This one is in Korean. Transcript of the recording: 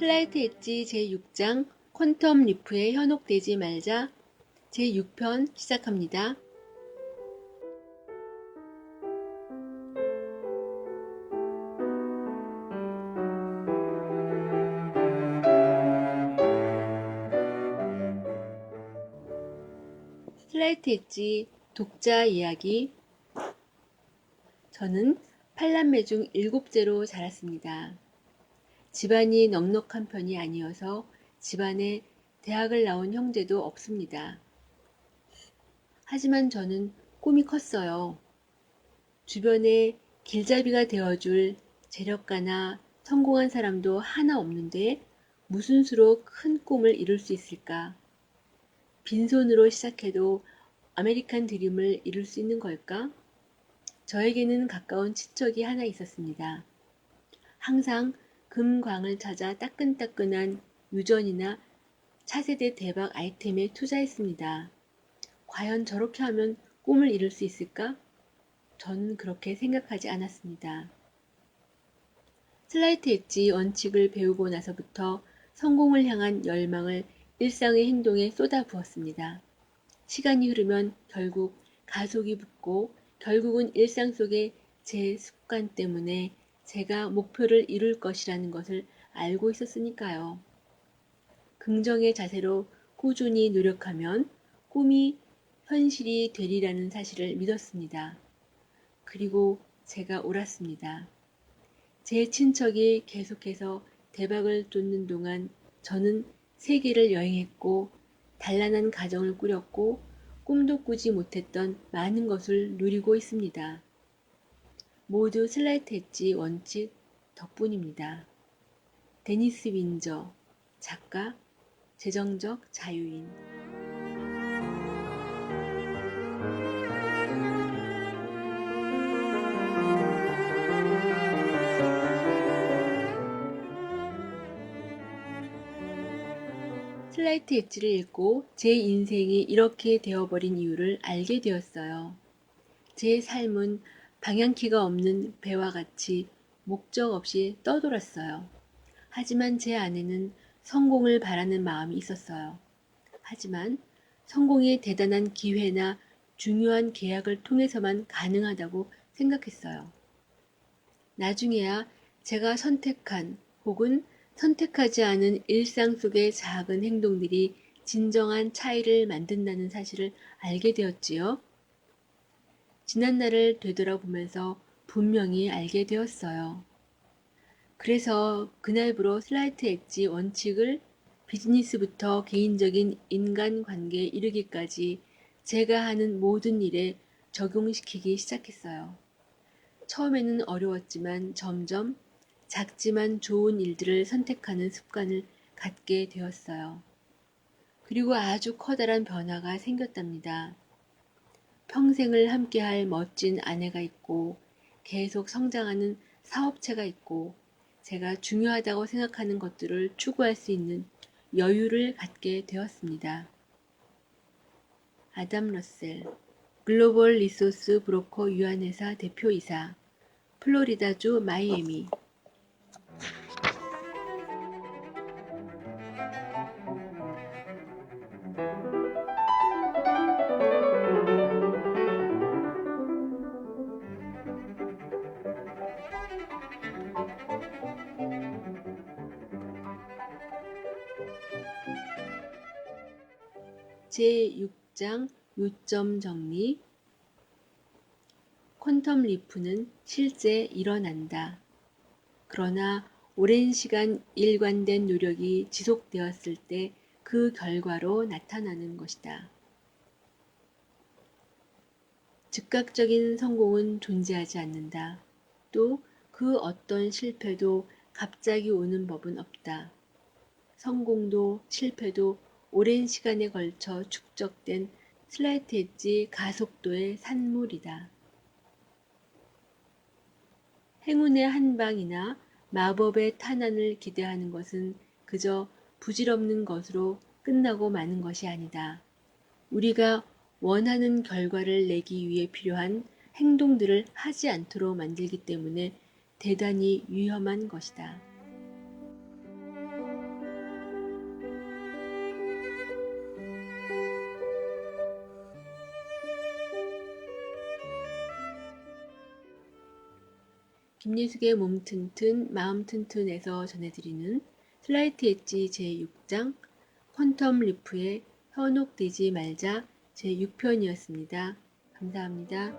슬라이트 엣지 제6장 퀀텀 리프에 현혹되지 말자 제6편 시작합니다. 슬라이트 엣지 독자 이야기 저는 팔남매 중 일곱째로 자랐습니다. 집안이 넉넉한 편이 아니어서 집안에 대학을 나온 형제도 없습니다. 하지만 저는 꿈이 컸어요. 주변에 길잡이가 되어줄 재력가나 성공한 사람도 하나 없는데 무슨 수로 큰 꿈을 이룰 수 있을까? 빈손으로 시작해도 아메리칸 드림을 이룰 수 있는 걸까? 저에게는 가까운 친척이 하나 있었습니다. 항상 금광을 찾아 따끈따끈한 유전이나 차세대 대박 아이템에 투자했습니다. 과연 저렇게 하면 꿈을 이룰 수 있을까? 저는 그렇게 생각하지 않았습니다. 슬라이트 엣지 원칙을 배우고 나서부터 성공을 향한 열망을 일상의 행동에 쏟아 부었습니다. 시간이 흐르면 결국 가속이 붙고 결국은 일상 속의 제 습관 때문에 제가 목표를 이룰 것이라는 것을 알고 있었으니까요. 긍정의 자세로 꾸준히 노력하면 꿈이 현실이 되리라는 사실을 믿었습니다. 그리고 제가 옳았습니다. 제 친척이 계속해서 대박을 쫓는 동안 저는 세계를 여행했고 단란한 가정을 꾸렸고 꿈도 꾸지 못했던 많은 것을 누리고 있습니다. 모두 슬라이트 엣지 원칙 덕분입니다. 데니스 윈저 작가 재정적 자유인 슬라이트 엣지를 읽고 제 인생이 이렇게 되어버린 이유를 알게 되었어요. 제 삶은 방향키가 없는 배와 같이 목적 없이 떠돌았어요. 하지만 제 안에는 성공을 바라는 마음이 있었어요. 하지만 성공이 대단한 기회나 중요한 계약을 통해서만 가능하다고 생각했어요. 나중에야 제가 선택한 혹은 선택하지 않은 일상 속의 작은 행동들이 진정한 차이를 만든다는 사실을 알게 되었지요. 지난 날을 되돌아보면서 분명히 알게 되었어요. 그래서 그날부로 슬라이트 엣지 원칙을 비즈니스부터 개인적인 인간관계에 이르기까지 제가 하는 모든 일에 적용시키기 시작했어요. 처음에는 어려웠지만 점점 작지만 좋은 일들을 선택하는 습관을 갖게 되었어요. 그리고 아주 커다란 변화가 생겼답니다. 평생을 함께할 멋진 아내가 있고 계속 성장하는 사업체가 있고 제가 중요하다고 생각하는 것들을 추구할 수 있는 여유를 갖게 되었습니다. 아담 러셀, 글로벌 리소스 브로커 유한회사 대표이사, 플로리다주 마이애미 제6장 요점 정리 퀀텀 리프는 실제 일어난다. 그러나 오랜 시간 일관된 노력이 지속되었을 때 그 결과로 나타나는 것이다. 즉각적인 성공은 존재하지 않는다. 또 그 어떤 실패도 갑자기 오는 법은 없다. 성공도 실패도 오랜 시간에 걸쳐 축적된 슬라이트 엣지 가속도의 산물이다. 행운의 한 방이나 마법의 탄환을 기대하는 것은 그저 부질없는 것으로 끝나고 마는 것이 아니다. 우리가 원하는 결과를 내기 위해 필요한 행동들을 하지 않도록 만들기 때문에 대단히 위험한 것이다. 김예숙의 몸 튼튼, 마음 튼튼에서 전해드리는 슬라이트 엣지 제6장 퀀텀 리프의 현혹되지 말자 제6편이었습니다. 감사합니다.